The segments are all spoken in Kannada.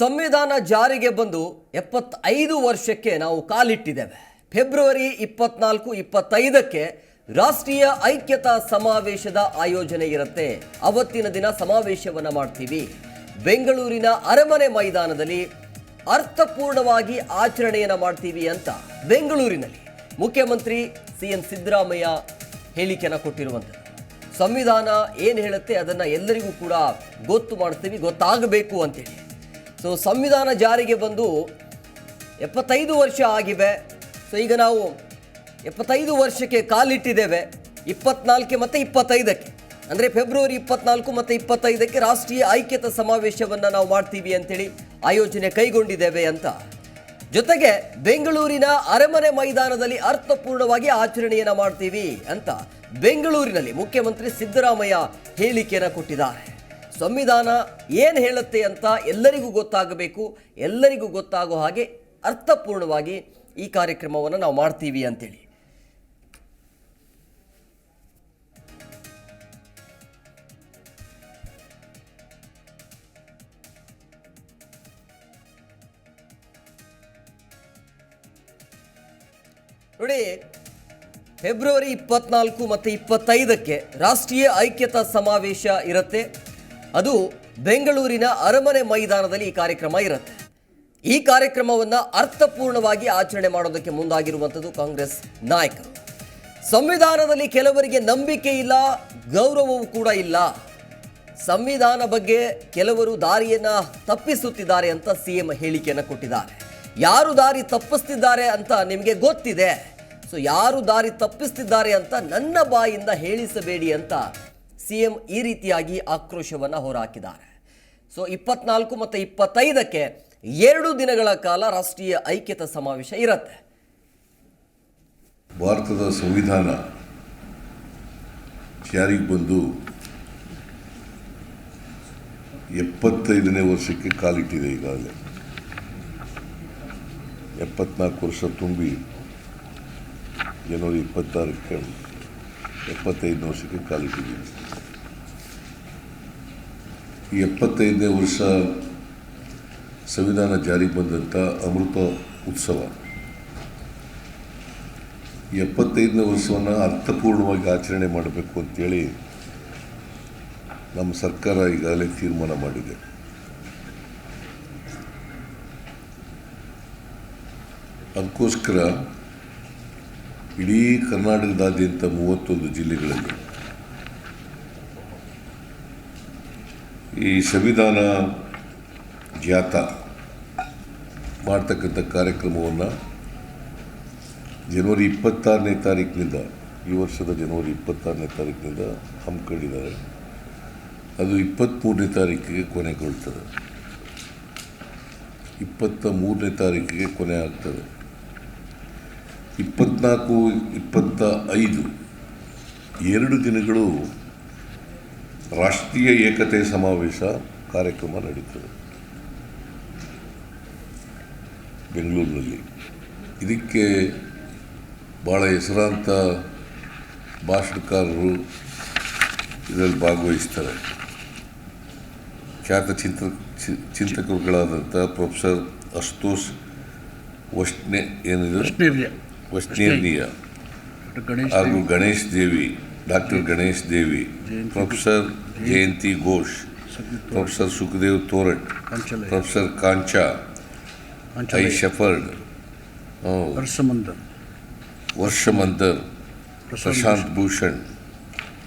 ಸಂವಿಧಾನ ಜಾರಿಗೆ ಬಂದು ಎಪ್ಪತ್ತೈದು ವರ್ಷಕ್ಕೆ ನಾವು ಕಾಲಿಟ್ಟಿದ್ದೇವೆ. ಫೆಬ್ರವರಿ ಇಪ್ಪತ್ನಾಲ್ಕು, ಇಪ್ಪತ್ತೈದಕ್ಕೆ ರಾಷ್ಟ್ರೀಯ ಐಕ್ಯತಾ ಸಮಾವೇಶದ ಆಯೋಜನೆ ಇರುತ್ತೆ. ಅವತ್ತಿನ ದಿನ ಸಮಾವೇಶವನ್ನು ಮಾಡ್ತೀವಿ. ಬೆಂಗಳೂರಿನ ಅರಮನೆ ಮೈದಾನದಲ್ಲಿ ಅರ್ಥಪೂರ್ಣವಾಗಿ ಆಚರಣೆಯನ್ನು ಮಾಡ್ತೀವಿ ಅಂತ ಬೆಂಗಳೂರಿನಲ್ಲಿ ಮುಖ್ಯಮಂತ್ರಿ ಸಿ ಎನ್ ಸಿದ್ದರಾಮಯ್ಯ ಹೇಳಿಕೆಯನ್ನು ಕೊಟ್ಟಿರುವಂಥದ್ದು ಸಂವಿಧಾನ ಏನು ಹೇಳುತ್ತೆ ಅದನ್ನು ಎಲ್ಲರಿಗೂ ಕೂಡ ಗೊತ್ತು ಮಾಡ್ತೀವಿ, ಗೊತ್ತಾಗಬೇಕು ಅಂತೇಳಿ. ಸೊ ಸಂವಿಧಾನ ಜಾರಿಗೆ ಬಂದು ಎಪ್ಪತ್ತೈದು ವರ್ಷ ಆಗಿವೆ. ಸೊ ಈಗ ನಾವು ಎಪ್ಪತ್ತೈದು ವರ್ಷಕ್ಕೆ ಕಾಲಿಟ್ಟಿದ್ದೇವೆ. ಇಪ್ಪತ್ನಾಲ್ಕು ಮತ್ತು ಇಪ್ಪತ್ತೈದಕ್ಕೆ. ಅಂದರೆ ಫೆಬ್ರವರಿ ಇಪ್ಪತ್ನಾಲ್ಕು ಮತ್ತು ಇಪ್ಪತ್ತೈದಕ್ಕೆ ರಾಷ್ಟ್ರೀಯ ಐಕ್ಯತಾ ಸಮಾವೇಶವನ್ನು ನಾವು ಮಾಡ್ತೀವಿ ಅಂತೇಳಿ ಆಯೋಜನೆ ಕೈಗೊಂಡಿದ್ದೇವೆ ಅಂತ. ಜೊತೆಗೆ ಬೆಂಗಳೂರಿನ ಅರಮನೆ ಮೈದಾನದಲ್ಲಿ ಅರ್ಥಪೂರ್ಣವಾಗಿ ಆಚರಣೆಯನ್ನು ಮಾಡ್ತೀವಿ ಅಂತ ಬೆಂಗಳೂರಿನಲ್ಲಿ ಮುಖ್ಯಮಂತ್ರಿ ಸಿದ್ದರಾಮಯ್ಯ ಹೇಳಿಕೆಯನ್ನು ಕೊಟ್ಟಿದ್ದಾರೆ. ಸಂವಿಧಾನ ಏನು ಹೇಳುತ್ತೆ ಅಂತ ಎಲ್ಲರಿಗೂ ಗೊತ್ತಾಗಬೇಕು, ಎಲ್ಲರಿಗೂ ಗೊತ್ತಾಗೋ ಹಾಗೆ ಅರ್ಥಪೂರ್ಣವಾಗಿ ಈ ಕಾರ್ಯಕ್ರಮವನ್ನು ನಾವು ಮಾಡ್ತೀವಿ ಅಂತೇಳಿ. ನೋಡಿ, ಫೆಬ್ರವರಿ ಇಪ್ಪತ್ನಾಲ್ಕು ಮತ್ತು ಇಪ್ಪತ್ತೈದಕ್ಕೆ ರಾಷ್ಟ್ರೀಯ ಐಕ್ಯತಾ ಸಮಾವೇಶ ಇರುತ್ತೆ. ಅದು ಬೆಂಗಳೂರಿನ ಅರಮನೆ ಮೈದಾನದಲ್ಲಿ ಈ ಕಾರ್ಯಕ್ರಮ ಇರುತ್ತೆ. ಈ ಕಾರ್ಯಕ್ರಮವನ್ನು ಅರ್ಥಪೂರ್ಣವಾಗಿ ಆಚರಣೆ ಮಾಡೋದಕ್ಕೆ ಮುಂದಾಗಿರುವಂಥದ್ದು ಕಾಂಗ್ರೆಸ್ ನಾಯಕರು. ಸಂವಿಧಾನದಲ್ಲಿ ಕೆಲವರಿಗೆ ನಂಬಿಕೆ ಇಲ್ಲ, ಗೌರವವೂ ಕೂಡ ಇಲ್ಲ. ಸಂವಿಧಾನ ಬಗ್ಗೆ ಕೆಲವರು ದಾರಿಯನ್ನ ತಪ್ಪಿಸುತ್ತಿದ್ದಾರೆ ಅಂತ ಸಿಎಂ ಹೇಳಿಕೆಯನ್ನು ಕೊಟ್ಟಿದ್ದಾರೆ. ಯಾರು ದಾರಿ ತಪ್ಪಿಸ್ತಿದ್ದಾರೆ ಅಂತ ನಿಮಗೆ ಗೊತ್ತಿದೆ. ಸೊ ಯಾರು ದಾರಿ ತಪ್ಪಿಸ್ತಿದ್ದಾರೆ ಅಂತ ನನ್ನ ಬಾಯಿಂದ ಹೇಳಿಸಬೇಡಿ ಅಂತ ಸಿಎಂ ಈ ರೀತಿಯಾಗಿ ಆಕ್ರೋಶವನ್ನು ಹೊರಹಾಕಿದ್ದಾರೆ. ಸೊ ಇಪ್ಪತ್ನಾಲ್ಕು ಮತ್ತು ಇಪ್ಪತ್ತೈದಕ್ಕೆ ಎರಡು ದಿನಗಳ ಕಾಲ ರಾಷ್ಟ್ರೀಯ ಐಕ್ಯತಾ ಸಮಾವೇಶ ಇರುತ್ತೆ. ಭಾರತದ ಸಂವಿಧಾನ ಜಾರಿಗೆ ಬಂದು ಎಪ್ಪತ್ತೈದನೇ ವರ್ಷಕ್ಕೆ ಕಾಲಿಟ್ಟಿದೆ ಈಗಾಗಲೇ. ಎಪ್ಪತ್ನಾಲ್ಕು ವರ್ಷ ತುಂಬಿ ಜನವರಿ ಇಪ್ಪತ್ತಾರಕ್ಕೆ ಎಪ್ಪತ್ತೈದನೇ ವರ್ಷಕ್ಕೆ ಕಾಲಿಟ್ಟಿದ್ದೀನಿ ಈ ಎಪ್ಪತ್ತೈದನೇ ವರ್ಷ ಸಂವಿಧಾನ ಜಾರಿಗೆ ಬಂದಂಥ ಅಮೃತ ಉತ್ಸವ. ಈ ಎಪ್ಪತ್ತೈದನೇ ವರ್ಷವನ್ನು ಅರ್ಥಪೂರ್ಣವಾಗಿ ಆಚರಣೆ ಮಾಡಬೇಕು ಅಂತೇಳಿ ನಮ್ಮ ಸರ್ಕಾರ ಈಗಾಗಲೇ ತೀರ್ಮಾನ ಮಾಡಿದೆ. ಅದಕ್ಕೋಸ್ಕರ ಇಡೀ ಕರ್ನಾಟಕದಾದ್ಯಂತ ಮೂವತ್ತೊಂದು ಜಿಲ್ಲೆಗಳಲ್ಲಿ ಈ ಸಂವಿಧಾನ ಜಾಥಾ ಮಾಡ್ತಕ್ಕಂಥ ಕಾರ್ಯಕ್ರಮವನ್ನು ಜನವರಿ ಇಪ್ಪತ್ತಾರನೇ ತಾರೀಕಿನಿಂದ ಈ ವರ್ಷದ ಜನವರಿ ಇಪ್ಪತ್ತಾರನೇ ತಾರೀಕಿನಿಂದ ಹಮ್ಮಿಕೊಂಡಿದ್ದಾರೆ ಅದು ಇಪ್ಪತ್ತ್ಮೂರನೇ ತಾರೀಕಿಗೆ ಕೊನೆಗೊಳ್ತದೆ. ಇಪ್ಪತ್ತ ಮೂರನೇ ತಾರೀಕಿಗೆ ಕೊನೆ ಆಗ್ತದೆ. ಇಪ್ಪತ್ನಾಲ್ಕು ಇಪ್ಪತ್ತ ಐದು ಎರಡು ದಿನಗಳು ರಾಷ್ಟ್ರೀಯ ಏಕತೆ ಸಮಾವೇಶ ಕಾರ್ಯಕ್ರಮ ನಡೀತದೆ. ಬೆಂಗಳೂರಿನಲ್ಲಿ. ಇದಕ್ಕೆ ಭಾಳ ಹೆಸರಾಂತ ಭಾಷಣಕಾರರು ಇದರಲ್ಲಿ ಭಾಗವಹಿಸ್ತಾರೆ. ಖ್ಯಾತ ಚಿಂತ ಚಿಂತಕರುಗಳಾದಂಥ ಪ್ರೊಫೆಸರ್ ಅಸ್ತೋಷ್ ವಷ್ಣೆ ಏನಿದೆ? ವಷ್ಣೇರ್ನಿಯ ಹಾಗೂ Ganesh Devi doctor Ganesh Devi professor Jayanti Ghosh professor Sukhdeo Thorat professor Kancha Ilaiah shepherd ಹರ್ಷಮಂದನ್ ವರ್ಷಮಂದರ್ Prashant Bhushan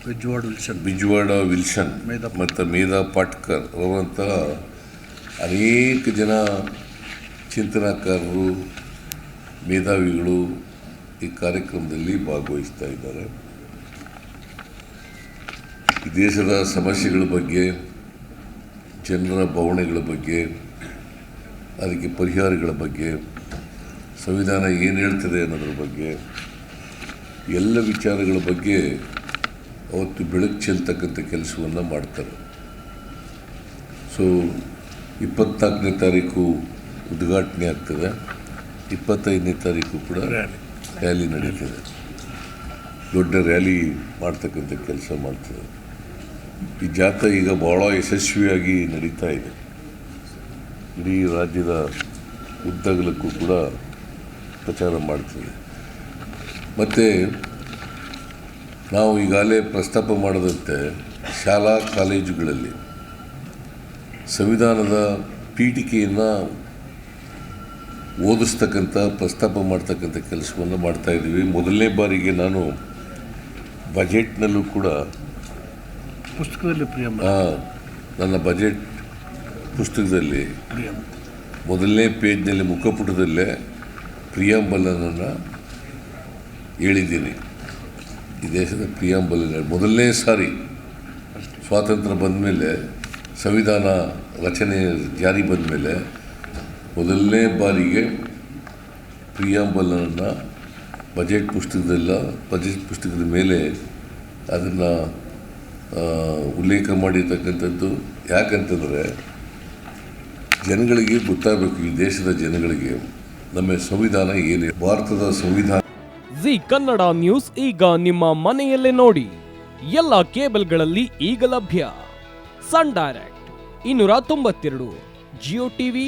ವಿಜ್ವಾಡ್ Wilson ಬಿಜ್ವಾಡ Wilson ಮತ್ತು ಮೇಧಾ ಪಾಟ್ಕರ್ ಅವರಂತಹ ಅನೇಕ ಜನ ಚಿಂತನಕಾರರು ಮೇಧಾವಿಗಳು ಈ ಕಾರ್ಯಕ್ರಮದಲ್ಲಿ ಭಾಗವಹಿಸ್ತಾ ಇದ್ದಾರೆ. ದೇಶದ ಸಮಸ್ಯೆಗಳ ಬಗ್ಗೆ, ಜನರ ಭಾವನೆಗಳ ಬಗ್ಗೆ, ಅದಕ್ಕೆ ಪರಿಹಾರಗಳ ಬಗ್ಗೆ, ಸಂವಿಧಾನ ಏನು ಹೇಳ್ತದೆ ಅನ್ನೋದ್ರ ಬಗ್ಗೆ, ಎಲ್ಲ ವಿಚಾರಗಳ ಬಗ್ಗೆ ಅವತ್ತು ಬೆಳಕು ಚೆಲ್ತಕ್ಕಂಥ ಕೆಲಸವನ್ನು ಮಾಡ್ತಾರೆ. ಸೊ ಇಪ್ಪತ್ನಾಲ್ಕನೇ ತಾರೀಕು ಉದ್ಘಾಟನೆ ಆಗ್ತದೆ. ಇಪ್ಪತ್ತೈದನೇ ತಾರೀಕು ಕೂಡ ರ್ಯಾಲಿ. ರ್ಯಾಲಿ ನಡೀತದೆ. ದೊಡ್ಡ ರ್ಯಾಲಿ ಮಾಡ್ತಕ್ಕಂಥ ಕೆಲಸ ಮಾಡ್ತದೆ. ಈ ಜಾಥಾ ಈಗ ಭಾಳ ಯಶಸ್ವಿಯಾಗಿ ನಡೀತಾ ಇದೆ. ಇಡೀ ರಾಜ್ಯದ ಉದ್ದಗಲಕ್ಕೂ ಕೂಡ ಪ್ರಚಾರ ಮಾಡ್ತದೆ. ಮತ್ತು ನಾವು ಈಗಾಗಲೇ ಪ್ರಸ್ತಾಪ ಮಾಡದಂತೆ ಶಾಲಾ ಕಾಲೇಜುಗಳಲ್ಲಿ ಸಂವಿಧಾನದ ಪೀಠಿಕೆಯನ್ನು ಓದಿಸ್ತಕ್ಕಂಥ ಪ್ರಸ್ತಾಪ ಮಾಡ್ತಕ್ಕಂಥ ಕೆಲಸವನ್ನು ಮಾಡ್ತಾ ಇದ್ದೀವಿ. ಮೊದಲನೇ ಬಾರಿಗೆ ನಾನು ಬಜೆಟ್ನಲ್ಲೂ ಕೂಡ ಪುಸ್ತಕದಲ್ಲಿ ಹಾಂ ನನ್ನ ಬಜೆಟ್ ಪುಸ್ತಕದಲ್ಲಿ ಮೊದಲನೇ ಪೇಜ್ನಲ್ಲಿ ಮುಖಪುಟದಲ್ಲೇ ಪ್ರಿಯಾಂಬಲನನ್ನು ಹೇಳಿದ್ದೀನಿ. ಈ ದೇಶದ ಪ್ರಿಯಾಂಬಲ ಮೊದಲನೇ ಸಾರಿ ಸ್ವಾತಂತ್ರ್ಯ ಬಂದ ಮೇಲೆ ಸಂವಿಧಾನ ರಚನೆ ಜಾರಿ ಬಂದ ಮೇಲೆ ಮೊದಲನೇ ಬಾರಿಗೆ ಪ್ರಿಯಾಂಬಲನನ್ನು ಬಜೆಟ್ ಪುಸ್ತಕದಲ್ಲ, ಬಜೆಟ್ ಪುಸ್ತಕದ ಮೇಲೆ ಅದನ್ನು ಉಲ್ಲೇಖ ಮಾಡಿರ್ತಕ್ಕಂಥದ್ದು. ಯಾಕಂತಂದರೆ, ಜನಗಳಿಗೆ ಗೊತ್ತಾಗಬೇಕು, ಈ ದೇಶದ ಜನಗಳಿಗೆ ನಮ್ಮ ಸಂವಿಧಾನ ಏನೇ. ಭಾರತದ ಸಂವಿಧಾನ. ಜಿ ಕನ್ನಡ ನ್ಯೂಸ್ ಈಗ ನಿಮ್ಮ ಮನೆಯಲ್ಲೇ ನೋಡಿ. ಎಲ್ಲ ಕೇಬಲ್ಗಳಲ್ಲಿ ಈಗ ಲಭ್ಯ. ಸನ್ ಡೈರೆಕ್ಟ್, ಇನ್ನೂರ ತೊಂಬತ್ತೆರಡು, ಜಿಯೋ ಟಿವಿ